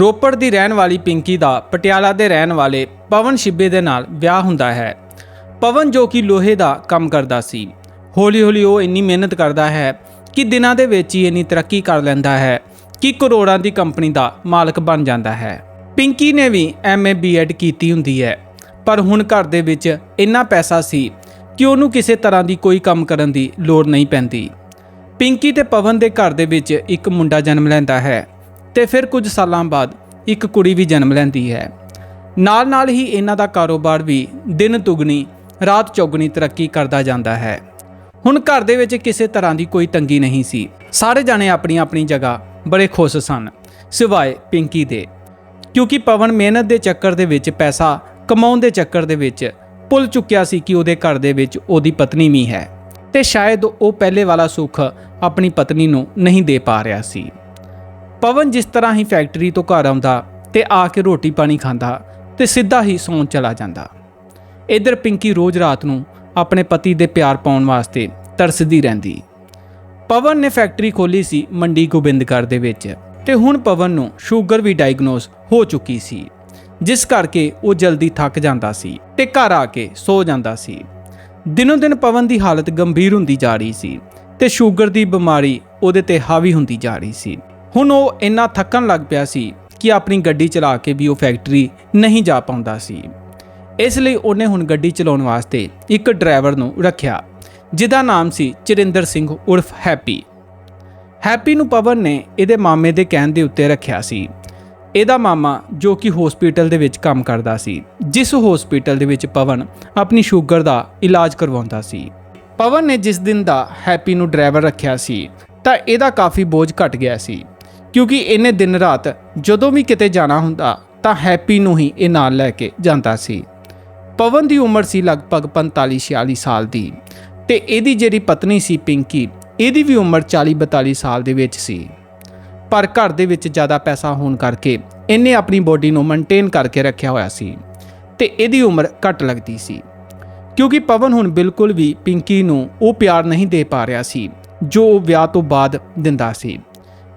ਰੋਪੜ ਦੀ ਰਹਿਣ ਵਾਲੀ ਪਿੰਕੀ ਦਾ ਪਟਿਆਲਾ ਦੇ ਰਹਿਣ ਵਾਲੇ ਪਵਨ ਸ਼ਿੱਬੇ ਦੇ ਨਾਲ ਵਿਆਹ ਹੁੰਦਾ ਹੈ। ਪਵਨ ਜੋ ਕਿ ਲੋਹੇ ਦਾ ਕੰਮ ਕਰਦਾ ਸੀ। ਹੌਲੀ-ਹੌਲੀ ਉਹ ਇੰਨੀ ਮਿਹਨਤ ਕਰਦਾ ਹੈ ਕਿ ਦਿਨਾਂ ਦੇ ਵਿੱਚ ਹੀ ਇੰਨੀ ਤਰੱਕੀ ਕਰ ਲੈਂਦਾ ਹੈ ਕਿ ਕਰੋੜਾਂ ਦੀ ਕੰਪਨੀ ਦਾ ਮਾਲਕ ਬਣ ਜਾਂਦਾ ਹੈ। ਪਿੰਕੀ ਨੇ ਵੀ ਐਮਏ ਬੀਐਡ ਕੀਤੀ ਹੁੰਦੀ ਹੈ। ਪਰ ਹੁਣ ਘਰ ਦੇ ਵਿੱਚ ਇੰਨਾ ਪੈਸਾ ਸੀ ਕਿ ਉਹਨੂੰ ਕਿਸੇ ਤਰ੍ਹਾਂ ਦੀ ਕੋਈ ਕੰਮ ਕਰਨ ਦੀ ਲੋੜ ਨਹੀਂ ਪੈਂਦੀ। ਪਿੰਕੀ ਤੇ ਪਵਨ ਦੇ ਘਰ ਦੇ ਵਿੱਚ ਇੱਕ ਮੁੰਡਾ ਜਨਮ ਲੈਂਦਾ ਹੈ। ਤੇ ਫਿਰ ਕੁਝ ਸਾਲਾਂ ਬਾਅਦ ਇੱਕ ਕੁੜੀ ਵੀ ਜਨਮ ਲੈਂਦੀ ਹੈ। ਨਾਲ ਨਾਲ ਹੀ ਇਹਨਾਂ ਦਾ ਕਾਰੋਬਾਰ ਵੀ ਦਿਨ ਦੁਗਣੀ, ਰਾਤ ਚੌਗਣੀ ਤਰੱਕੀ ਕਰਦਾ ਜਾਂਦਾ ਹੈ। ਹੁਣ ਘਰ ਦੇ ਵਿੱਚ ਕਿਸੇ ਤਰ੍ਹਾਂ ਦੀ ਕੋਈ ਤੰਗੀ ਨਹੀਂ ਸੀ। ਸਾਰੇ ਜਾਣੇ ਆਪਣੀ ਆਪਣੀ ਜਗ੍ਹਾ ਬੜੇ ਖੁਸ਼ ਸਨ, ਸਿਵਾਏ ਪਿੰਕੀ ਦੇ। ਕਿਉਂਕਿ ਪਵਨ ਮਿਹਨਤ ਦੇ ਚੱਕਰ ਦੇ ਵਿੱਚ, ਪੈਸਾ ਕਮਾਉਣ ਦੇ ਚੱਕਰ ਦੇ ਵਿੱਚ ਭੁੱਲ ਚੁੱਕਿਆ ਸੀ ਕਿ ਉਹਦੇ ਘਰ ਦੇ ਵਿੱਚ ਉਹਦੀ ਪਤਨੀ ਵੀ ਹੈ। ਤੇ ਸ਼ਾਇਦ ਉਹ ਪਹਿਲੇ ਵਾਲਾ ਸੁੱਖ ਆਪਣੀ ਪਤਨੀ ਨੂੰ ਨਹੀਂ ਦੇ ਪਾ ਰਿਹਾ ਸੀ। ਪਵਨ ਜਿਸ ਤਰ੍ਹਾਂ ਹੀ ਫੈਕਟਰੀ ਤੋਂ ਘਰ ਆਉਂਦਾ ਤੇ ਆ ਕੇ ਰੋਟੀ ਪਾਣੀ ਖਾਂਦਾ ਤੇ ਸਿੱਧਾ ਹੀ ਸੌਣ ਚਲਾ ਜਾਂਦਾ। ਇਧਰ ਪਿੰਕੀ ਰੋਜ਼ ਰਾਤ ਨੂੰ ਆਪਣੇ ਪਤੀ ਦੇ ਪਿਆਰ ਪਾਉਣ ਵਾਸਤੇ ਤਰਸਦੀ ਰਹਿੰਦੀ। ਪਵਨ ਨੇ ਫੈਕਟਰੀ ਖੋਲੀ ਸੀ ਮੰਡੀ ਗੋਬਿੰਦਗੜ੍ਹ ਦੇ ਵਿੱਚ ਤੇ ਹੁਣ ਪਵਨ ਨੂੰ ਸ਼ੂਗਰ ਵੀ ਡਾਇਗਨੋਸ ਹੋ ਚੁੱਕੀ ਸੀ, ਜਿਸ ਕਰਕੇ ਉਹ ਜਲਦੀ ਥੱਕ ਜਾਂਦਾ ਸੀ ਤੇ ਘਰ ਆ ਕੇ ਸੋ ਜਾਂਦਾ ਸੀ। ਦਿਨੋਂ ਦਿਨ ਪਵਨ ਦੀ ਹਾਲਤ ਗੰਭੀਰ ਹੁੰਦੀ ਜਾ ਰਹੀ ਸੀ ਤੇ ਸ਼ੂਗਰ ਦੀ ਬਿਮਾਰੀ ਉਹਦੇ ਤੇ ਹਾਵੀ ਹੁੰਦੀ ਜਾ ਰਹੀ ਸੀ। ਹੁਣ ਉਹ ਇੰਨਾ ਥੱਕਣ ਲੱਗ ਪਿਆ ਸੀ ਕਿ ਆਪਣੀ ਗੱਡੀ ਚਲਾ ਕੇ ਵੀ ਉਹ ਫੈਕਟਰੀ ਨਹੀਂ ਜਾ ਪਾਉਂਦਾ ਸੀ। ਇਸ ਲਈ ਉਹਨੇ ਹੁਣ ਗੱਡੀ ਚਲਾਉਣ ਵਾਸਤੇ ਇੱਕ ਡਰਾਈਵਰ ਨੂੰ ਰੱਖਿਆ, ਜਿਹਦਾ ਨਾਮ ਸੀ ਚਰਿੰਦਰ ਸਿੰਘ ਉਰਫ ਹੈਪੀ। ਹੈਪੀ ਨੂੰ ਪਵਨ ਨੇ ਇਹਦੇ ਮਾਮੇ ਦੇ ਕਹਿਣ ਦੇ ਉੱਤੇ ਰੱਖਿਆ ਸੀ। ਇਹਦਾ ਮਾਮਾ ਜੋ ਕਿ ਹਸਪੀਟਲ ਦੇ ਵਿੱਚ ਕੰਮ ਕਰਦਾ ਸੀ, ਜਿਸ ਹਸਪੀਟਲ ਦੇ ਵਿੱਚ ਪਵਨ ਆਪਣੀ ਸ਼ੂਗਰ ਦਾ ਇਲਾਜ ਕਰਵਾਉਂਦਾ ਸੀ। ਪਵਨ ਨੇ ਜਿਸ ਦਿਨ ਦਾ ਹੈਪੀ ਨੂੰ ਡਰਾਈਵਰ ਰੱਖਿਆ ਸੀ, ਤਾਂ ਇਹਦਾ ਕਾਫੀ ਬੋਝ ਘਟ ਗਿਆ ਸੀ। ਕਿਉਂਕਿ ਇਹਨੇ ਦਿਨ ਰਾਤ ਜਦੋਂ ਵੀ ਕਿਤੇ ਜਾਣਾ ਹੁੰਦਾ ਤਾਂ ਹੈਪੀ ਨੂੰ ਹੀ ਇਹ ਨਾਲ ਲੈ ਕੇ ਜਾਂਦਾ ਸੀ। ਪਵਨ ਦੀ ਉਮਰ ਸੀ ਲਗਭਗ 45 46 ਸਾਲ ਦੀ ਤੇ ਇਹਦੀ ਜਿਹੜੀ ਪਤਨੀ ਸੀ ਪਿੰਕੀ, ਇਹਦੀ ਵੀ ਉਮਰ 40 42 ਸਾਲ ਦੇ ਵਿੱਚ ਸੀ। ਪਰ ਘਰ ਦੇ ਵਿੱਚ ਜ਼ਿਆਦਾ ਪੈਸਾ ਹੋਣ ਕਰਕੇ ਇਹਨੇ ਆਪਣੀ ਬੋਡੀ ਨੂੰ ਮੇਨਟੇਨ ਕਰਕੇ ਰੱਖਿਆ ਹੋਇਆ ਸੀ ਤੇ ਇਹਦੀ ਉਮਰ ਘੱਟ ਲੱਗਦੀ ਸੀ। ਕਿਉਂਕਿ ਪਵਨ ਹੁਣ ਬਿਲਕੁਲ ਵੀ ਪਿੰਕੀ ਨੂੰ ਉਹ ਪਿਆਰ ਨਹੀਂ ਦੇ ਪਾ ਰਿਹਾ ਸੀ, ਜੋ ਉਹ ਵਿਆਹ ਤੋਂ ਬਾਅਦ ਦਿੰਦਾ ਸੀ।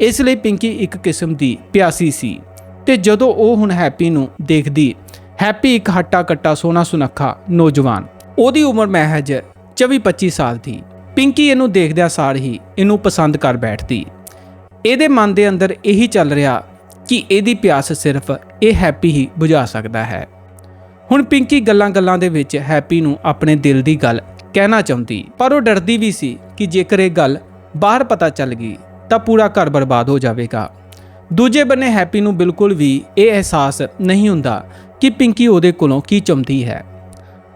ਇਸ ਲਈ ਪਿੰਕੀ ਇੱਕ ਕਿਸਮ ਦੀ ਪਿਆਸੀ ਸੀ ਤੇ ਜਦੋਂ ਉਹ ਹੁਣ ਹੈਪੀ ਨੂੰ ਦੇਖਦੀ, ਹੈਪੀ ਇੱਕ ਹੱਟਾ ਕੱਟਾ ਸੋਨਾ ਸੁਨੱਖਾ ਨੌਜਵਾਨ। ਉਹਦੀ ਉਮਰ ਮਹਿਜ 24-25 ਸਾਲ ਦੀ ਪਿੰਕੀ ਇਹਨੂੰ ਦੇਖਦਿਆਂ ਸਾਰ ਹੀ ਇਹਨੂੰ ਪਸੰਦ ਕਰ ਬੈਠਦੀ। ਇਹਦੇ ਮਨ ਦੇ ਅੰਦਰ ਇਹੀ ਚੱਲ ਰਿਹਾ ਕਿ ਇਹਦੀ ਪਿਆਸ ਸਿਰਫ ਇਹ ਹੈਪੀ ਹੀ ਬੁਝਾ ਸਕਦਾ ਹੈ। ਹੁਣ ਪਿੰਕੀ ਗੱਲਾਂ-ਗੱਲਾਂ ਦੇ ਵਿੱਚ ਹੈਪੀ ਨੂੰ ਆਪਣੇ ਦਿਲ ਦੀ ਗੱਲ ਕਹਿਣਾ ਚਾਹੁੰਦੀ, ਪਰ ਉਹ ਡਰਦੀ ਵੀ ਸੀ ਕਿ ਜੇਕਰ ਇਹ ਗੱਲ ਬਾਹਰ ਪਤਾ ਚੱਲ ਗਈ ਤਾਂ ਪੂਰਾ ਘਰ ਬਰਬਾਦ ਹੋ ਜਾਵੇਗਾ। ਦੂਜੇ ਬੰਨੇ ਹੈਪੀ ਨੂੰ ਬਿਲਕੁਲ ਵੀ ਇਹ ਅਹਿਸਾਸ ਨਹੀਂ ਹੁੰਦਾ ਕਿ ਪਿੰਕੀ ਉਹਦੇ ਕੋਲੋਂ ਕੀ ਚੁੰਮਦੀ ਹੈ।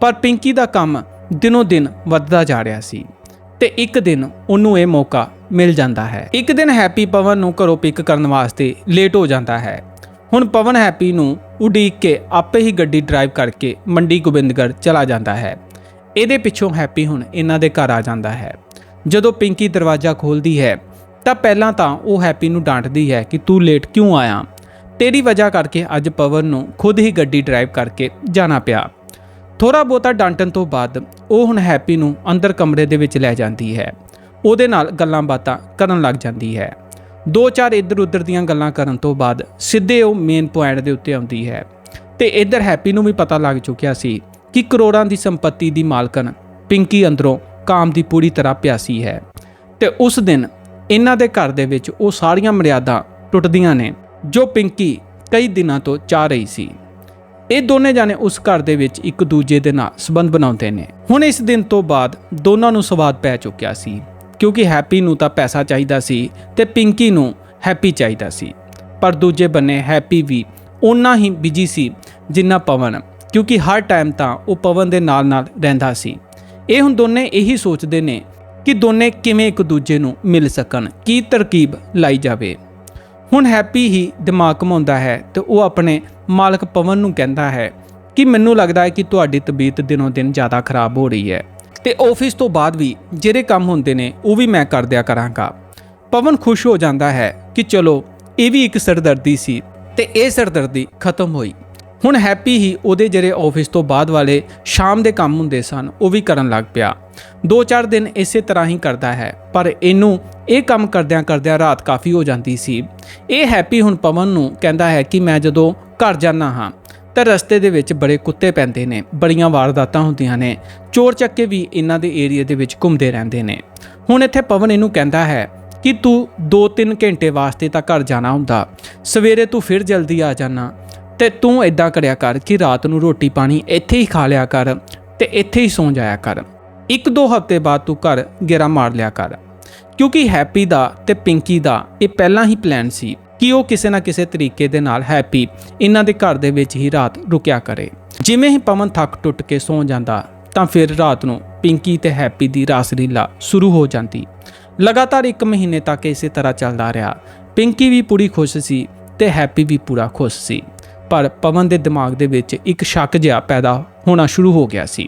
ਪਰ ਪਿੰਕੀ ਦਾ ਕੰਮ ਦਿਨੋ ਦਿਨ ਵੱਧਦਾ ਜਾ ਰਿਹਾ ਸੀ ਤੇ ਇੱਕ ਦਿਨ ਉਹਨੂੰ ਇਹ ਮੌਕਾ ਮਿਲ ਜਾਂਦਾ ਹੈ। ਇੱਕ ਦਿਨ ਹੈਪੀ ਪਵਨ ਨੂੰ ਘਰੋਂ ਪਿਕ ਕਰਨ ਵਾਸਤੇ ਲੇਟ ਹੋ ਜਾਂਦਾ ਹੈ। ਹੁਣ ਪਵਨ ਹੈਪੀ ਨੂੰ ਉਡੀਕ ਕੇ ਆਪੇ ਹੀ ਗੱਡੀ ਡਰਾਈਵ ਕਰਕੇ ਮੰਡੀ ਗੋਬਿੰਦਗੜ੍ਹ ਚਲਾ ਜਾਂਦਾ ਹੈ। ਇਹਦੇ ਪਿੱਛੋਂ ਹੈਪੀ ਹੁਣ ਇਹਨਾਂ ਦੇ ਘਰ ਆ ਜਾਂਦਾ ਹੈ। ਜਦੋਂ ਪਿੰਕੀ ਦਰਵਾਜ਼ਾ ਖੋਲਦੀ ਹੈ ਤਾਂ ਪਹਿਲਾਂ ਤਾਂ ਉਹ ਹੈਪੀ ਨੂੰ ਡਾਂਟਦੀ ਹੈ ਕਿ ਤੂੰ ਲੇਟ ਕਿਉਂ ਆਇਆ? ਤੇਰੀ ਵਜ੍ਹਾ ਕਰਕੇ ਅੱਜ ਪਵਨ ਨੂੰ ਖੁਦ ਹੀ ਗੱਡੀ ਡਰਾਈਵ ਕਰਕੇ ਜਾਣਾ ਪਿਆ। ਥੋੜਾ ਬਹੁਤਾ ਡਾਂਟਣ ਤੋਂ ਬਾਅਦ ਉਹ ਹੁਣ ਹੈਪੀ ਨੂੰ ਅੰਦਰ ਕਮਰੇ ਦੇ ਵਿੱਚ ਲੈ ਜਾਂਦੀ ਹੈ। ਉਹਦੇ ਨਾਲ ਗੱਲਾਂ ਬਾਤਾਂ ਕਰਨ ਲੱਗ ਜਾਂਦੀ ਹੈ। ਦੋ ਚਾਰ ਇੱਧਰ ਉੱਧਰ ਦੀਆਂ ਗੱਲਾਂ ਕਰਨ ਤੋਂ ਬਾਅਦ ਸਿੱਧੇ ਉਹ ਮੇਨ ਪੁਆਇੰਟ ਦੇ ਉੱਤੇ ਆਉਂਦੀ ਹੈ। ਤੇ ਇੱਧਰ ਹੈਪੀ ਨੂੰ ਵੀ ਪਤਾ ਲੱਗ ਚੁੱਕਿਆ ਸੀ ਕਿ ਕਰੋੜਾਂ ਦੀ ਸੰਪਤੀ ਦੀ ਮਾਲਕਨ ਪਿੰਕੀ ਅੰਦਰੋਂ ਕਾਮ ਦੀ ਪੂਰੀ ਤਰ੍ਹਾਂ ਪਿਆਸੀ ਹੈ। ਤੇ ਉਸ ਦਿਨ ਇਹਨਾਂ ਦੇ ਘਰ ਦੇ ਵਿੱਚ ਉਹ ਸਾਰੀਆਂ ਮਰਿਆਦਾ ਟੁੱਟਦੀਆਂ ਨੇ, ਜੋ ਪਿੰਕੀ ਕਈ ਦਿਨਾਂ ਤੋਂ ਚਾਹ ਰਹੀ ਸੀ। ਇਹ ਦੋਨੇ ਜਾਣੇ ਉਸ ਘਰ ਦੇ ਵਿੱਚ ਇੱਕ ਦੂਜੇ ਦੇ ਨਾਲ ਸੰਬੰਧ ਬਣਾਉਂਦੇ ਨੇ। ਹੁਣ ਇਸ ਦਿਨ ਤੋਂ ਬਾਅਦ ਦੋਨਾਂ ਨੂੰ ਸਵਾਦ ਪੈ ਚੁੱਕਿਆ ਸੀ, ਕਿਉਂਕਿ ਹੈਪੀ ਨੂੰ ਤਾਂ ਪੈਸਾ ਚਾਹੀਦਾ ਸੀ ਤੇ ਪਿੰਕੀ ਨੂੰ ਹੈਪੀ ਚਾਹੀਦਾ ਸੀ। ਪਰ ਦੂਜੇ ਬੰਨੇ ਹੈਪੀ ਵੀ ਉਨਾ ਹੀ ਬਿਜ਼ੀ ਸੀ ਜਿੰਨਾ ਪਵਨ, ਕਿਉਂਕਿ ਹਰ ਟਾਈਮ ਤਾਂ ਉਹ ਪਵਨ ਦੇ ਨਾਲ ਨਾਲ ਰਹਿੰਦਾ ਸੀ। ਇਹ ਹੁਣ ਦੋਨੇ ਇਹੀ ਸੋਚਦੇ ਨੇ ਕਿ ਦੋਨੇ ਕਿਵੇਂ ਇੱਕ ਦੂਜੇ ਨੂੰ ਮਿਲ ਸਕਣ? ਕੀ ਤਰਕੀਬ ਲਾਈ ਜਾਵੇ? ਹੁਣ ਹੈਪੀ ਹੀ ਦਿਮਾਗ ਘਮਾਉਂਦਾ ਹੈ ਤੇ ਉਹ ਆਪਣੇ ਮਾਲਕ ਪਵਨ ਨੂੰ ਕਹਿੰਦਾ ਹੈ ਕਿ ਮੈਨੂੰ ਲੱਗਦਾ ਹੈ ਕਿ ਤੁਹਾਡੀ ਤਬੀਅਤ ਦਿਨੋਂ ਦਿਨ ਜ਼ਿਆਦਾ ਖਰਾਬ ਹੋ ਰਹੀ ਹੈ। ਤੇ ਆਫਿਸ ਤੋਂ ਬਾਅਦ ਵੀ ਜਿਹੜੇ ਕੰਮ ਹੁੰਦੇ ਨੇ, ਉਹ ਵੀ ਮੈਂ ਕਰ ਦਿਆ ਕਰਾਂਗਾ। ਪਵਨ ਖੁਸ਼ ਹੋ ਜਾਂਦਾ ਹੈ ਕਿ ਚਲੋ, ਇਹ ਵੀ ਇੱਕ ਸਰਦਰਦੀ ਸੀ ਤੇ ਇਹ ਸਰਦਰਦੀ ਖਤਮ ਹੋਈ। ਹੁਣ ਹੈਪੀ ਹੀ ਉਹਦੇ ਜਿਹੜੇ ਆਫਿਸ ਤੋਂ ਬਾਅਦ ਵਾਲੇ ਸ਼ਾਮ ਦੇ ਕੰਮ ਹੁੰਦੇ ਸਨ, ਉਹ ਵੀ ਕਰਨ ਲੱਗ ਪਿਆ। 2-4 ਦਿਨ ਇਸੇ ਤਰ੍ਹਾਂ ਹੀ ਕਰਦਾ ਹੈ, ਪਰ ਇਹਨੂੰ ਇਹ ਕੰਮ ਕਰਦਿਆਂ ਕਰਦਿਆਂ ਰਾਤ ਕਾਫੀ ਹੋ ਜਾਂਦੀ ਸੀ। ਇਹ ਹੈਪੀ ਹੁਣ ਪਵਨ ਨੂੰ ਕਹਿੰਦਾ ਹੈ ਕਿ ਮੈਂ ਜਦੋਂ ਘਰ ਜਾਣਾ ਹਾਂ, ਤਾਂ ਰਸਤੇ ਦੇ ਵਿੱਚ ਬੜੇ ਕੁੱਤੇ ਪੈਂਦੇ ਨੇ, ਬੜੀਆਂ ਵਾਰਦਾਤਾਂ ਹੁੰਦੀਆਂ ਨੇ, ਚੋਰ ਚੱਕੇ ਵੀ ਇਹਨਾਂ ਦੇ ਏਰੀਆ ਦੇ ਵਿੱਚ ਘੁੰਮਦੇ ਰਹਿੰਦੇ ਨੇ। ਹੁਣ ਇੱਥੇ ਪਵਨ ਇਹਨੂੰ ਕਹਿੰਦਾ ਹੈ ਕਿ ਤੂੰ 2-3 ਘੰਟੇ ਵਾਸਤੇ ਤਾਂ ਘਰ ਜਾਣਾ ਹੁੰਦਾ, ਸਵੇਰੇ ਤੂੰ ਫਿਰ ਜਲਦੀ ਆ ਜਾਣਾ ਤੇ ਤੂੰ ਇਦਾਂ ਕਰਿਆ ਕਰ ਕਿ ਰਾਤ ਨੂੰ ਰੋਟੀ ਪਾਣੀ ਇੱਥੇ ਹੀ ਖਾ ਲਿਆ ਕਰ ਤੇ ਇੱਥੇ ਹੀ ਸੌਂ ਜਾਇਆ ਕਰ। ਇੱਕ ਦੋ ਹਫ਼ਤੇ ਬਾਅਦ ਤੂੰ ਘਰ ਗੇਰਾ ਮਾਰ ਲਿਆ ਕਰ। ਕਿਉਂਕਿ ਹੈਪੀ ਦਾ ਤੇ ਪਿੰਕੀ ਦਾ ਇਹ ਪਹਿਲਾਂ ਹੀ ਪਲਾਨ ਸੀ ਕਿ ਉਹ ਕਿਸੇ ਨਾ ਕਿਸੇ ਤਰੀਕੇ ਦੇ ਨਾਲ ਹੈਪੀ ਇਹਨਾਂ ਦੇ ਘਰ ਦੇ ਵਿੱਚ ਹੀ ਰਾਤ ਰੁਕਿਆ ਕਰੇ। ਜਿਵੇਂ ਹੀ ਪਵਨ ਥੱਕ ਟੁੱਟ ਕੇ ਸੌਂ ਜਾਂਦਾ, ਤਾਂ ਫਿਰ ਰਾਤ ਨੂੰ ਪਿੰਕੀ ਤੇ ਹੈਪੀ ਦੀ ਰਾਸਲੀਲਾ ਸ਼ੁਰੂ ਹੋ ਜਾਂਦੀ। ਲਗਾਤਾਰ 1 ਮਹੀਨੇ ਤੱਕ ਇਸੇ ਤਰ੍ਹਾਂ ਚੱਲਦਾ ਰਿਹਾ। ਪਿੰਕੀ ਵੀ ਪੂਰੀ ਖੁਸ਼ ਸੀ ਤੇ ਹੈਪੀ ਵੀ ਪੂਰਾ ਖੁਸ਼ ਸੀ। ਪਰ ਪਵਨ ਦੇ ਦਿਮਾਗ ਦੇ ਵਿੱਚ ਇੱਕ ਸ਼ੱਕ ਜਿਹਾ ਪੈਦਾ ਹੋਣਾ ਸ਼ੁਰੂ ਹੋ ਗਿਆ ਸੀ।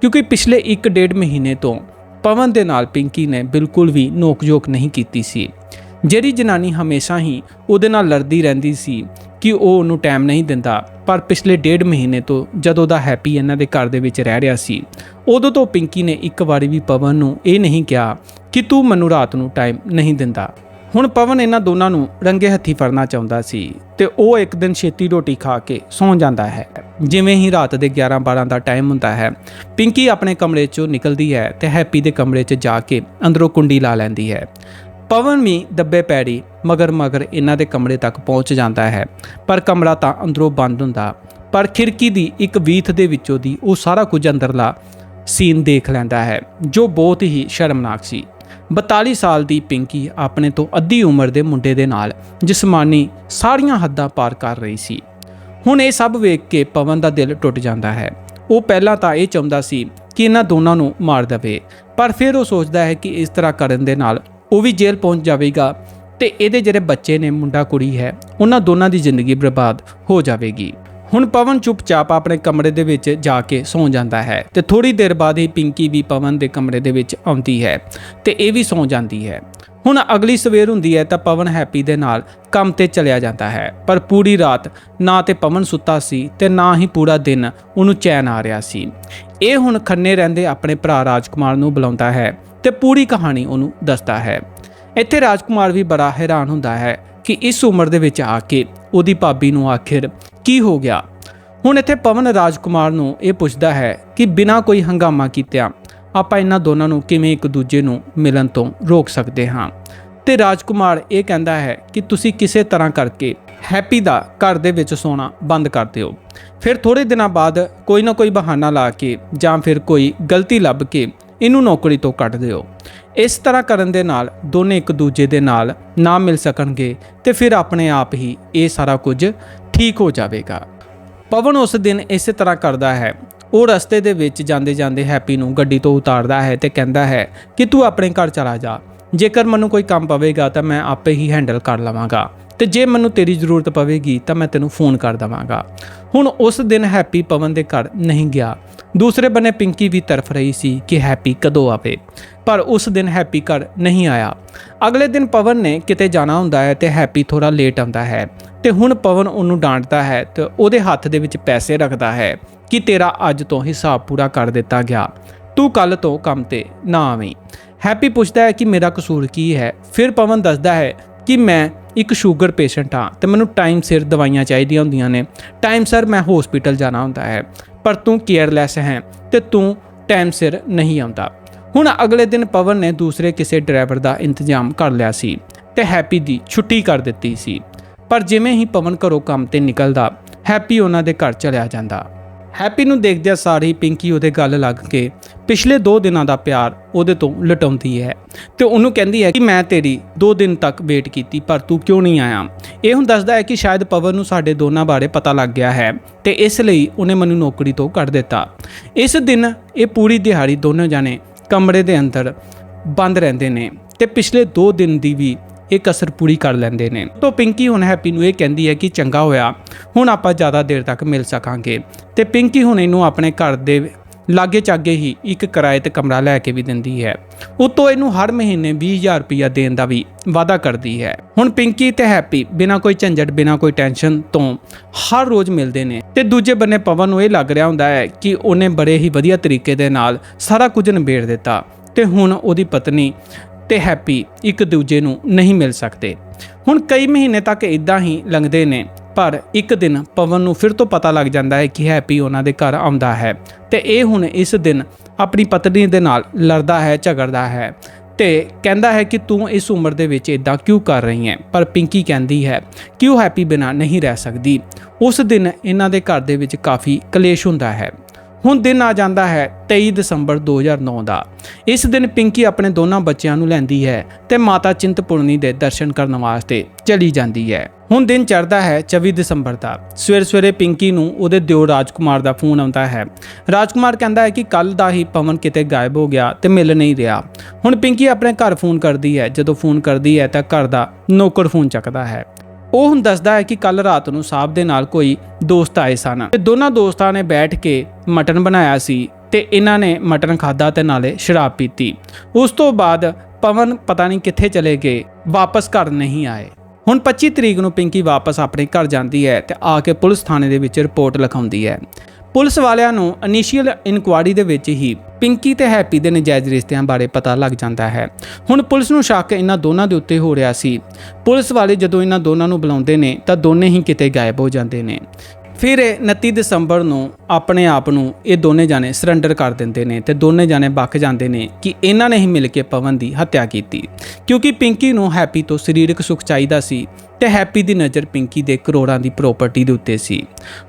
ਕਿਉਂਕਿ ਪਿਛਲੇ 1.5 ਮਹੀਨੇ ਤੋਂ ਪਵਨ ਦੇ ਨਾਲ ਪਿੰਕੀ ਨੇ ਬਿਲਕੁਲ ਵੀ ਨੋਕਝੋਕ ਨਹੀਂ ਕੀਤੀ ਸੀ। ਜਿਹੜੀ ਜਨਾਨੀ ਹਮੇਸ਼ਾ ਹੀ ਉਹਦੇ ਨਾਲ ਲੜਦੀ ਰਹਿੰਦੀ ਸੀ ਕਿ ਉਹ ਉਹਨੂੰ ਟਾਈਮ ਨਹੀਂ ਦਿੰਦਾ, ਪਰ ਪਿਛਲੇ ਡੇਢ ਮਹੀਨੇ ਤੋਂ ਜਦੋਂ ਦਾ ਹੈਪੀ ਇਹਨਾਂ ਦੇ ਘਰ ਦੇ ਵਿੱਚ ਰਹਿ ਰਿਹਾ ਸੀ, ਉਦੋਂ ਤੋਂ ਪਿੰਕੀ ਨੇ ਇੱਕ ਵਾਰੀ ਵੀ ਪਵਨ ਨੂੰ ਇਹ ਨਹੀਂ ਕਿਹਾ ਕਿ ਤੂੰ ਮੈਨੂੰ ਰਾਤ ਨੂੰ ਟਾਈਮ ਨਹੀਂ ਦਿੰਦਾ। ਹੁਣ ਪਵਨ ਇਹਨਾਂ ਦੋਨਾਂ ਨੂੰ ਰੰਗੇ ਹੱਥੀ ਫੜਨਾ ਚਾਹੁੰਦਾ ਸੀ ਤੇ ਉਹ ਇੱਕ ਦਿਨ ਛੇਤੀ ਰੋਟੀ ਖਾ ਕੇ ਸੌਂ ਜਾਂਦਾ ਹੈ। ਜਿਵੇਂ ਹੀ ਰਾਤ ਦੇ 11-12 ਦਾ ਟਾਈਮ ਹੁੰਦਾ ਹੈ, ਪਿੰਕੀ ਆਪਣੇ ਕਮਰੇ 'ਚੋਂ ਨਿਕਲਦੀ ਹੈ ਤੇ ਹੈਪੀ ਦੇ ਕਮਰੇ 'ਚ ਜਾ ਕੇ ਅੰਦਰੋਂ ਕੁੰਡੀ ਲਾ ਲੈਂਦੀ ਹੈ। ਪਵਨ ਵੀ ਦੱਬੇ ਪੈੜੀ ਮਗਰ ਮਗਰ ਇਹਨਾਂ ਦੇ ਕਮਰੇ ਤੱਕ ਪਹੁੰਚ ਜਾਂਦਾ ਹੈ, ਪਰ ਕਮਰਾ ਤਾਂ ਅੰਦਰੋਂ ਬੰਦ ਹੁੰਦਾ। ਪਰ ਖਿੜਕੀ ਦੀ ਇੱਕ ਵੀਥ ਦੇ ਵਿੱਚੋਂ ਦੀ ਉਹ ਸਾਰਾ ਕੁਝ ਅੰਦਰਲਾ ਸੀਨ ਦੇਖ ਲੈਂਦਾ ਹੈ, ਜੋ ਬਹੁਤ ਹੀ ਸ਼ਰਮਨਾਕ ਸੀ। 42 ਸਾਲ ਦੀ ਪਿੰਕੀ ਆਪਣੇ ਤੋਂ ਅੱਧੀ ਉਮਰ ਦੇ ਮੁੰਡੇ ਦੇ ਨਾਲ ਜਿਸਮਾਨੀ ਸਾਰੀਆਂ ਹੱਦਾਂ ਪਾਰ ਕਰ ਰਹੀ ਸੀ। ਹੁਣ ਇਹ ਸਭ ਵੇਖ ਕੇ ਪਵਨ ਦਾ ਦਿਲ ਟੁੱਟ ਜਾਂਦਾ ਹੈ। ਉਹ ਪਹਿਲਾਂ ਤਾਂ ਇਹ ਚਾਹੁੰਦਾ ਸੀ ਕਿ ਇਹਨਾਂ ਦੋਨਾਂ ਨੂੰ ਮਾਰ ਦੇਵੇ, ਪਰ ਫਿਰ ਉਹ ਸੋਚਦਾ ਹੈ ਕਿ ਇਸ ਤਰ੍ਹਾਂ ਕਰਨ ਦੇ ਨਾਲ ਉਹ ਵੀ ਜੇਲ੍ਹ ਪਹੁੰਚ ਜਾਵੇਗਾ ਤੇ ਇਹਦੇ ਜਿਹੜੇ ਬੱਚੇ ਨੇ, ਮੁੰਡਾ ਕੁੜੀ ਹੈ, ਉਹਨਾਂ ਦੋਨਾਂ ਦੀ ਜ਼ਿੰਦਗੀ ਬਰਬਾਦ ਹੋ ਜਾਵੇਗੀ। ਹੁਣ ਪਵਨ ਚੁੱਪਚਾਪ ਆਪਣੇ ਕਮਰੇ ਦੇ ਵਿੱਚ ਜਾ ਕੇ ਸੌਂ ਜਾਂਦਾ ਹੈ ਤੇ ਥੋੜੀ ਦੇਰ ਬਾਅਦ ਹੀ ਪਿੰਕੀ ਵੀ ਪਵਨ ਦੇ ਕਮਰੇ ਦੇ ਵਿੱਚ ਆਉਂਦੀ ਹੈ ਤੇ ਇਹ ਵੀ ਸੌਂ ਜਾਂਦੀ ਹੈ। ਹੁਣ ਅਗਲੀ ਸਵੇਰ ਹੁੰਦੀ ਹੈ ਤਾਂ ਪਵਨ ਹੈਪੀ ਦੇ ਨਾਲ ਕੰਮ ਤੇ ਚਲਿਆ ਜਾਂਦਾ ਹੈ, ਪਰ ਪੂਰੀ ਰਾਤ ਨਾ ਤੇ ਪਵਨ ਸੁੱਤਾ ਸੀ ਤੇ ਨਾ ਹੀ ਪੂਰਾ ਦਿਨ ਉਹਨੂੰ ਚੈਨ ਆ ਰਿਹਾ ਸੀ। ਇਹ ਹੁਣ ਖੰਨੇ ਰਹਿੰਦੇ ਆਪਣੇ ਭਰਾ ਰਾਜਕੁਮਾਰ ਨੂੰ ਬੁਲਾਉਂਦਾ ਹੈ ਤੇ ਪੂਰੀ ਕਹਾਣੀ ਉਹਨੂੰ ਦੱਸਦਾ ਹੈ। ਇੱਥੇ ਰਾਜਕੁਮਾਰ ਵੀ ਬੜਾ ਹੈਰਾਨ ਹੁੰਦਾ ਹੈ ਕਿ ਇਸ ਉਮਰ ਦੇ ਵਿੱਚ ਆ ਕੇ ਉਹਦੀ ਭਾਬੀ ਨੂੰ ਆਖਿਰ ਕੀ ਹੋ ਗਿਆ? ਹੁਣ ਇੱਥੇ ਪਵਨ ਰਾਜਕੁਮਾਰ ਨੂੰ ਇਹ ਪੁੱਛਦਾ ਹੈ ਕਿ ਬਿਨਾਂ ਕੋਈ ਹੰਗਾਮਾ ਕੀਤਿਆਂ ਆਪਾਂ ਇਹਨਾਂ ਦੋਨਾਂ ਨੂੰ ਕਿਵੇਂ ਇੱਕ ਦੂਜੇ ਨੂੰ ਮਿਲਣ ਤੋਂ ਰੋਕ ਸਕਦੇ ਹਾਂ? ਤੇ ਰਾਜਕੁਮਾਰ ਇਹ ਕਹਿੰਦਾ ਹੈ ਕਿ ਤੁਸੀਂ ਕਿਸੇ ਤਰ੍ਹਾਂ ਕਰਕੇ ਹੈਪੀ ਦਾ ਘਰ ਦੇ ਵਿੱਚ ਸੋਣਾ ਬੰਦ ਕਰ ਦਿਓ। ਫਿਰ ਥੋੜੇ ਦਿਨਾਂ ਬਾਅਦ ਕੋਈ ਨਾ ਕੋਈ ਬਹਾਨਾ ਲਾ ਕੇ ਜਾਂ ਫਿਰ ਕੋਈ ਗਲਤੀ ਲੱਭ ਕੇ ਇਹਨੂੰ ਨੌਕਰੀ ਤੋਂ ਕੱਢ ਦਿਓ। ਇਸ ਤਰ੍ਹਾਂ ਕਰਨ ਦੇ ਨਾਲ ਦੋਨੇ ਇੱਕ ਦੂਜੇ ਦੇ ਨਾਲ ਨਾ ਮਿਲ ਸਕਣਗੇ ਤੇ ਫਿਰ ਆਪਣੇ ਆਪ ਹੀ ਇਹ ਸਾਰਾ ਕੁਝ ਠੀਕ ਹੋ ਜਾਵੇਗਾ। ਪਵਨ ਉਸ ਦਿਨ ਇਸੇ ਤਰ੍ਹਾਂ ਕਰਦਾ ਹੈ। ਉਹ ਰਸਤੇ ਦੇ ਵਿੱਚ ਜਾਂਦੇ ਜਾਂਦੇ ਹੈਪੀ ਨੂੰ ਗੱਡੀ ਤੋਂ ਉਤਾਰਦਾ ਹੈ ਤੇ ਕਹਿੰਦਾ ਹੈ ਕਿ ਤੂੰ ਆਪਣੇ ਘਰ ਚਲਾ ਜਾ। ਜੇਕਰ ਮੈਨੂੰ ਕੋਈ ਕੰਮ ਪਵੇਗਾ ਤਾਂ ਮੈਂ ਆਪੇ ਹੀ ਹੈਂਡਲ ਕਰ ਲਵਾਂਗਾ। ਤੇ ਜੇ ਮੈਨੂੰ ਤੇਰੀ ਜ਼ਰੂਰਤ ਪਵੇਗੀ ਤਾਂ ਮੈਂ ਤੈਨੂੰ ਫੋਨ ਕਰ ਦਵਾਂਗਾ। ਹੁਣ ਉਸ ਦਿਨ ਹੈਪੀ ਪਵਨ ਦੇ ਘਰ ਨਹੀਂ ਗਿਆ। ਦੂਸਰੇ ਬੰਨੇ ਪਿੰਕੀ ਵੀ ਤਰਫ ਰਹੀ ਸੀ ਕਿ ਹੈਪੀ ਕਦੋਂ ਆਵੇ, ਪਰ ਉਸ ਦਿਨ ਹੈਪੀ ਘਰ ਨਹੀਂ ਆਇਆ। ਅਗਲੇ ਦਿਨ ਪਵਨ ਨੇ ਕਿਤੇ ਜਾਣਾ ਹੁੰਦਾ ਹੈ ਤੇ ਹੈਪੀ ਥੋੜਾ ਲੇਟ ਆਉਂਦਾ ਹੈ ਤੇ ਹੁਣ ਪਵਨ ਉਹਨੂੰ ਡਾਂਟਦਾ ਹੈ ਤੇ ਉਹਦੇ ਹੱਥ ਦੇ ਵਿੱਚ ਪੈਸੇ ਰੱਖਦਾ ਹੈ ਕਿ ਤੇਰਾ ਅੱਜ ਤੋਂ ਹਿਸਾਬ ਪੂਰਾ ਕਰ ਦਿੱਤਾ ਗਿਆ। ਤੂੰ ਕੱਲ ਤੋਂ ਕੰਮ ਤੇ ਨਾ ਆਵੀਂ। ਹੈਪੀ ਪੁੱਛਦਾ ਹੈ ਕਿ ਮੇਰਾ ਕਸੂਰ ਕੀ ਹੈ? ਫਿਰ ਪਵਨ ਦੱਸਦਾ ਹੈ ਕਿ ਮੈਂ ਇੱਕ ਸ਼ੂਗਰ ਪੇਸ਼ੈਂਟ ਹਾਂ ਤੇ ਮੈਨੂੰ ਟਾਈਮ ਸਿਰ ਦਵਾਈਆਂ ਚਾਹੀਦੀਆਂ ਹੁੰਦੀਆਂ ਨੇ। ਟਾਈਮ ਸਿਰ ਮੈਂ ਹਸਪੀਟਲ ਜਾਣਾ ਹੁੰਦਾ ਹੈ, ਪਰ ਤੂੰ ਕੇਅਰਲੈਸ ਹੈ ਤੇ ਤੂੰ ਟਾਈਮ ਸਿਰ ਨਹੀਂ ਆਉਂਦਾ। ਹੁਣ ਅਗਲੇ ਦਿਨ ਪਵਨ ਨੇ ਦੂਸਰੇ ਕਿਸੇ ਡਰਾਈਵਰ ਦਾ ਇੰਤਜ਼ਾਮ ਕਰ ਲਿਆ ਸੀ ਤੇ ਹੈਪੀ ਦੀ ਛੁੱਟੀ ਕਰ ਦਿੱਤੀ ਸੀ। ਪਰ ਜਿਵੇਂ ਹੀ ਪਵਨ ਘਰੋਂ ਕੰਮ ਤੇ ਨਿਕਲਦਾ, ਹੈਪੀ ਉਹਨਾਂ ਦੇ ਘਰ ਚਲਿਆ ਜਾਂਦਾ। ਹੈਪੀ ਨੂੰ ਦੇਖਦਿਆਂ ਸਾਰ ਹੀ ਪਿੰਕੀ ਉਹਦੇ ਗੱਲ ਲੱਗ ਕੇ ਪਿਛਲੇ 2 ਦਿਨਾਂ ਦਾ ਪਿਆਰ ਉਹਦੇ ਤੋਂ ਲਟਾਉਂਦੀ ਹੈ ਤੇ ਉਹਨੂੰ ਕਹਿੰਦੀ ਹੈ ਕਿ ਮੈਂ ਤੇਰੀ 2 ਦਿਨ ਤੱਕ ਵੇਟ ਕੀਤੀ, ਪਰ ਤੂੰ ਕਿਉਂ ਨਹੀਂ ਆਇਆ? ਇਹ ਹੁਣ ਦੱਸਦਾ ਹੈ ਕਿ ਸ਼ਾਇਦ ਪਵਨ ਨੂੰ ਸਾਡੇ ਦੋਨਾਂ ਬਾਰੇ ਪਤਾ ਲੱਗ ਗਿਆ ਹੈ ਤੇ ਇਸ ਲਈ ਉਹਨੇ ਮੈਨੂੰ ਨੌਕਰੀ ਤੋਂ ਕੱਢ ਦਿੱਤਾ। ਇਸ ਦਿਨ ਇਹ ਪੂਰੀ ਦਿਹਾੜੀ ਦੋਨੋਂ ਜਾਣੇ ਕਮਰੇ ਦੇ ਅੰਦਰ ਬੰਦ ਰਹਿੰਦੇ ਨੇ ਤੇ ਪਿਛਲੇ 2 ਦਿਨ ਦੀ ਵੀ ਇਹ ਕਸਰ ਪੂਰੀ ਕਰ ਲੈਂਦੇ ਨੇ। ਤੋਂ ਪਿੰਕੀ ਹੁਣ ਹੈਪੀ ਨੂੰ ਇਹ ਕਹਿੰਦੀ ਹੈ ਕਿ ਚੰਗਾ ਹੋਇਆ, ਹੁਣ ਆਪਾਂ ਜ਼ਿਆਦਾ ਦੇਰ ਤੱਕ ਮਿਲ ਸਕਾਂਗੇ। ਤੇ ਪਿੰਕੀ ਹੁਣ ਇਹਨੂੰ ਆਪਣੇ ਘਰ ਦੇ ਲਾਗੇ ਚਾਗੇ ਹੀ ਇੱਕ ਕਿਰਾਏ ਤੇ ਕਮਰਾ ਲੈ ਕੇ ਵੀ ਦਿੰਦੀ ਹੈ। ਉਤੋਂ ਇਹਨੂੰ ਹਰ ਮਹੀਨੇ 20000 ਰੁਪਇਆ ਦੇਣ ਦਾ ਵੀ ਵਾਅਦਾ ਕਰਦੀ ਹੈ। ਹੁਣ ਪਿੰਕੀ ਤੇ ਹੈਪੀ ਬਿਨਾਂ ਕੋਈ ਝੰਜਟ, ਬਿਨਾਂ ਕੋਈ ਟੈਨਸ਼ਨ ਤੋਂ ਹਰ ਰੋਜ਼ ਮਿਲਦੇ ਨੇ। ਤੇ ਦੂਜੇ ਬੰਨੇ ਪਵਨ ਨੂੰ ਇਹ ਲੱਗ ਰਿਹਾ ਹੁੰਦਾ ਹੈ ਕਿ ਉਹਨੇ ਬੜੇ ਹੀ ਵਧੀਆ ਤਰੀਕੇ ਦੇ ਨਾਲ ਸਾਰਾ ਕੁਝ ਨਿਬੇੜ ਦਿੱਤਾ। ਤੇ ਹੁਣ ਉਹਦੀ ਪਤਨੀ ਤੇ ਹੈਪੀ ਇੱਕ ਦੂਜੇ ਨੂੰ ਨਹੀਂ ਮਿਲ ਸਕਦੇ। ਹੁਣ ਕਈ ਮਹੀਨੇ ਤੱਕ ਇਦਾਂ ਹੀ ਲੰਘਦੇ ਨੇ, ਪਰ ਇੱਕ ਦਿਨ ਪਵਨ ਨੂੰ ਫਿਰ ਤੋਂ ਪਤਾ ਲੱਗ ਜਾਂਦਾ ਹੈ ਕਿ ਹੈਪੀ ਉਹਨਾਂ ਦੇ ਘਰ ਆਉਂਦਾ ਹੈ ਤੇ ਇਹ ਹੁਣ ਇਸ ਦਿਨ ਆਪਣੀ ਪਤਨੀ ਦੇ ਨਾਲ ਲੜਦਾ ਹੈ, ਝਗੜਦਾ ਹੈ ਤੇ ਕਹਿੰਦਾ ਹੈ ਕਿ ਤੂੰ ਇਸ ਉਮਰ ਦੇ ਵਿੱਚ ਇਦਾਂ ਕਿਉਂ ਕਰ ਰਹੀ ਹੈ? ਪਰ ਪਿੰਕੀ ਕਹਿੰਦੀ ਹੈ ਕਿ ਉਹ ਹੈਪੀ ਬਿਨਾ ਨਹੀਂ ਰਹਿ ਸਕਦੀ। ਉਸ ਦਿਨ ਇਹਨਾਂ ਦੇ ਘਰ ਦੇ ਵਿੱਚ ਕਾਫੀ ਕਲੇਸ਼ ਹੁੰਦਾ ਹੈ। ਹੁਣ ਦਿਨ ਆ ਜਾਂਦਾ ਹੈ 23 ਦਸੰਬਰ 2009 ਦਾ। ਇਸ ਦਿਨ ਪਿੰਕੀ ਆਪਣੇ ਦੋਨਾਂ ਬੱਚਿਆਂ ਨੂੰ ਲੈਂਦੀ ਹੈ ਤੇ ਮਾਤਾ ਚਿੰਤਪੁਰਨੀ ਦੇ ਦਰਸ਼ਨ ਕਰਨ ਵਾਸਤੇ ਚਲੀ ਜਾਂਦੀ ਹੈ। ਹੁਣ ਦਿਨ ਚੜ੍ਹਦਾ ਹੈ 24 ਦਸੰਬਰ ਦਾ। ਸਵੇਰ ਸਵੇਰੇ ਪਿੰਕੀ ਨੂੰ ਉਹਦੇ ਦਿਓ ਰਾਜਕੁਮਾਰ ਦਾ ਫੋਨ ਆਉਂਦਾ ਹੈ। ਰਾਜਕੁਮਾਰ ਕਹਿੰਦਾ ਹੈ ਕਿ ਕੱਲ ਦਾ ਹੀ ਪਵਨ ਕਿਤੇ ਗਾਇਬ ਹੋ ਗਿਆ ਤੇ ਮਿਲ ਨਹੀਂ ਰਿਹਾ। ਹੁਣ ਪਿੰਕੀ ਆਪਣੇ ਘਰ ਫੋਨ ਕਰਦੀ ਹੈ। ਜਦੋਂ ਫੋਨ ਕਰਦੀ ਹੈ ਤਾਂ ਘਰ ਦਾ ਨੌਕਰ ਫੋਨ ਚੱਕਦਾ ਹੈ। ਉਹ ਹੁਣ ਦੱਸਦਾ ਹੈ ਕਿ ਕੱਲ ਰਾਤ ਨੂੰ ਸਾਹਿਬ ਦੇ ਨਾਲ ਕੋਈ ਦੋਸਤ ਆਏ ਸਨ। ਤੇ ਦੋਨਾਂ ਦੋਸਤਾਂ ਨੇ ਬੈਠ ਕੇ ਮਟਨ ਬਣਾਇਆ ਸੀ ਤੇ ਇਹਨਾਂ ਨੇ ਮਟਨ ਖਾਦਾ ਤੇ ਨਾਲੇ ਸ਼ਰਾਬ ਪੀਤੀ। ਉਸ ਤੋਂ ਬਾਅਦ ਪਵਨ ਪਤਾ ਨਹੀਂ ਕਿੱਥੇ ਚਲੇ ਗਏ, ਵਾਪਸ ਘਰ ਨਹੀਂ ਆਏ। ਹੁਣ 25 ਤਰੀਕ ਨੂੰ ਪਿੰਕੀ ਵਾਪਸ ਆਪਣੇ ਘਰ ਜਾਂਦੀ ਹੈ ਤੇ ਆ ਕੇ ਪੁਲਿਸ ਥਾਣੇ ਦੇ ਵਿੱਚ ਰਿਪੋਰਟ ਲਿਖਾਉਂਦੀ ਹੈ। ਪੁਲਿਸ ਵਾਲਿਆਂ ਨੂੰ ਇਨੀਸ਼ੀਅਲ ਇਨਕੁਆਇਰੀ ਦੇ ਵਿੱਚ ਹੀ ਪਿੰਕੀ ਤੇ ਹੈਪੀ ਦੇ ਨਜਾਇਜ਼ ਰਿਸ਼ਤਿਆਂ ਬਾਰੇ ਪਤਾ ਲੱਗ ਜਾਂਦਾ ਹੈ। ਹੁਣ ਪੁਲਿਸ ਨੂੰ ਸ਼ੱਕ ਇਹਨਾਂ ਦੋਨਾਂ ਦੇ ਉੱਤੇ ਹੋ ਰਿਹਾ ਸੀ। ਪੁਲਿਸ ਵਾਲੇ ਜਦੋਂ ਇਹਨਾਂ ਦੋਨਾਂ ਨੂੰ ਬੁਲਾਉਂਦੇ ਨੇ ਤਾਂ ਦੋਨੇ ਹੀ ਕਿਤੇ ਗਾਇਬ ਹੋ ਜਾਂਦੇ ਨੇ। ਫਿਰ ਇਹ 29 ਦਸੰਬਰ ਨੂੰ ਆਪਣੇ ਆਪ ਨੂੰ ਇਹ ਦੋਨੇ ਜਾਣੇ ਸਰੈਂਡਰ ਕਰ ਦਿੰਦੇ ਨੇ ਤੇ ਦੋਨੇ ਜਾਣੇ ਬੱਕ ਜਾਂਦੇ ਨੇ ਕਿ ਇਹਨਾਂ ਨੇ ਹੀ ਮਿਲ ਕੇ ਪਵਨ ਦੀ ਹੱਤਿਆ ਕੀਤੀ। ਕਿਉਂਕਿ ਪਿੰਕੀ ਨੂੰ ਹੈਪੀ ਤੋਂ ਸਰੀਰਕ ਸੁੱਖ ਚਾਹੀਦਾ ਸੀ ਤੇ ਹੈਪੀ ਦੀ ਨਜ਼ਰ ਪਿੰਕੀ ਦੇ ਕਰੋੜਾਂ ਦੀ ਪ੍ਰਾਪਰਟੀ ਦੇ ਉੱਤੇ ਸੀ।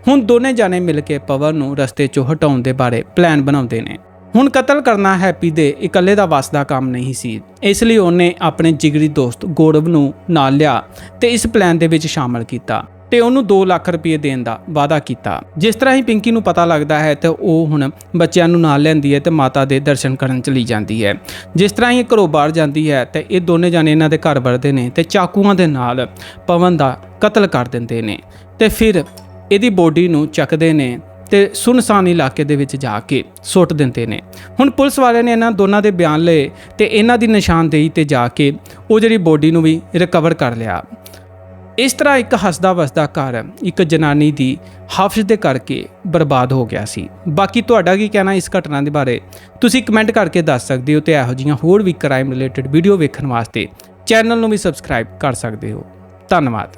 ਹੁਣ ਦੋਨੇ ਜਾਣੇ ਮਿਲ ਕੇ ਪਵਨ ਨੂੰ ਰਸਤੇ 'ਚੋਂ ਹਟਾਉਣ ਦੇ ਬਾਰੇ ਪਲਾਨ ਬਣਾਉਂਦੇ ਨੇ। ਹੁਣ ਕਤਲ ਕਰਨਾ ਹੈਪੀ ਦੇ ਇਕੱਲੇ ਦਾ ਵੱਸ ਦਾ ਕੰਮ ਨਹੀਂ ਸੀ। ਇਸ ਲਈ ਉਹਨੇ ਆਪਣੇ ਜਿਗਰੀ ਦੋਸਤ ਗੌਰਵ ਨੂੰ ਨਾਲ ਲਿਆ ਤੇ ਇਸ ਪਲਾਨ ਦੇ ਵਿੱਚ ਸ਼ਾਮਲ ਕੀਤਾ। ਤੇ ਉਹਨੂੰ 2 ਲੱਖ ਰੁਪਏ ਦੇਣ ਦਾ ਵਾਅਦਾ ਕੀਤਾ। ਜਿਸ ਤਰ੍ਹਾਂ ਹੀ ਪਿੰਕੀ ਨੂੰ ਪਤਾ ਲੱਗਦਾ ਹੈ ਤੇ ਉਹ ਹੁਣ ਬੱਚਿਆਂ ਨੂੰ ਨਾਲ ਲੈਂਦੀ ਹੈ ਤੇ ਮਾਤਾ ਦੇ ਦਰਸ਼ਨ ਕਰਨ ਚਲੀ ਜਾਂਦੀ ਹੈ। ਜਿਸ ਤਰ੍ਹਾਂ ਹੀ ਇਹ ਘਰੋਂ ਬਾਹਰ ਜਾਂਦੀ ਹੈ ਤੇ ਇਹ ਦੋਨੇ ਜਾਣੇ ਇਹਨਾਂ ਦੇ ਘਰ ਵੜਦੇ ਨੇ ਤੇ ਚਾਕੂਆਂ ਦੇ ਨਾਲ ਪਵਨ ਦਾ ਕਤਲ ਕਰ ਦਿੰਦੇ ਨੇ ਤੇ ਫਿਰ ਇਹਦੀ ਬੋਡੀ ਨੂੰ ਚੱਕਦੇ ਨੇ ਤੇ ਸੁਨਸਾਨ ਇਲਾਕੇ ਦੇ ਵਿੱਚ ਜਾ ਕੇ ਸੁੱਟ ਦਿੰਦੇ ਨੇ। ਹੁਣ ਪੁਲਿਸ ਵਾਲਿਆਂ ਨੇ ਇਹਨਾਂ ਦੋਨਾਂ ਦੇ ਬਿਆਨ ਲਏ ਤੇ ਇਹਨਾਂ ਦੀ ਨਿਸ਼ਾਨਦੇਹੀ ਤੇ ਜਾ ਕੇ ਉਹ ਜਿਹੜੀ ਬੋਡੀ ਨੂੰ ਵੀ ਰਿਕਵਰ ਕਰ ਲਿਆ। ਇਸ ਤਰ੍ਹਾਂ ਇੱਕ ਹੱਸਦਾ ਵਸਦਾ ਘਰ ਇੱਕ ਜਨਾਨੀ ਦੀ ਹਾਫਿਜ਼ ਦੇ ਕਰਕੇ ਬਰਬਾਦ ਹੋ ਗਿਆ ਸੀ। ਬਾਕੀ ਤੁਹਾਡਾ ਕੀ ਕਹਿਣਾ ਇਸ ਘਟਨਾ ਦੇ ਬਾਰੇ? ਤੁਸੀਂ ਕਮੈਂਟ ਕਰਕੇ ਦੱਸ ਸਕਦੇ ਹੋ ਤੇ ਇਹੋ ਜਿਹੀਆਂ ਹੋਰ ਵੀ ਕ੍ਰਾਈਮ ਰਿਲੇਟਡ ਵੀਡੀਓ ਵੇਖਣ ਵਾਸਤੇ ਚੈਨਲ ਨੂੰ ਵੀ ਸਬਸਕ੍ਰਾਈਬ ਕਰ ਸਕਦੇ ਹੋ। ਧੰਨਵਾਦ।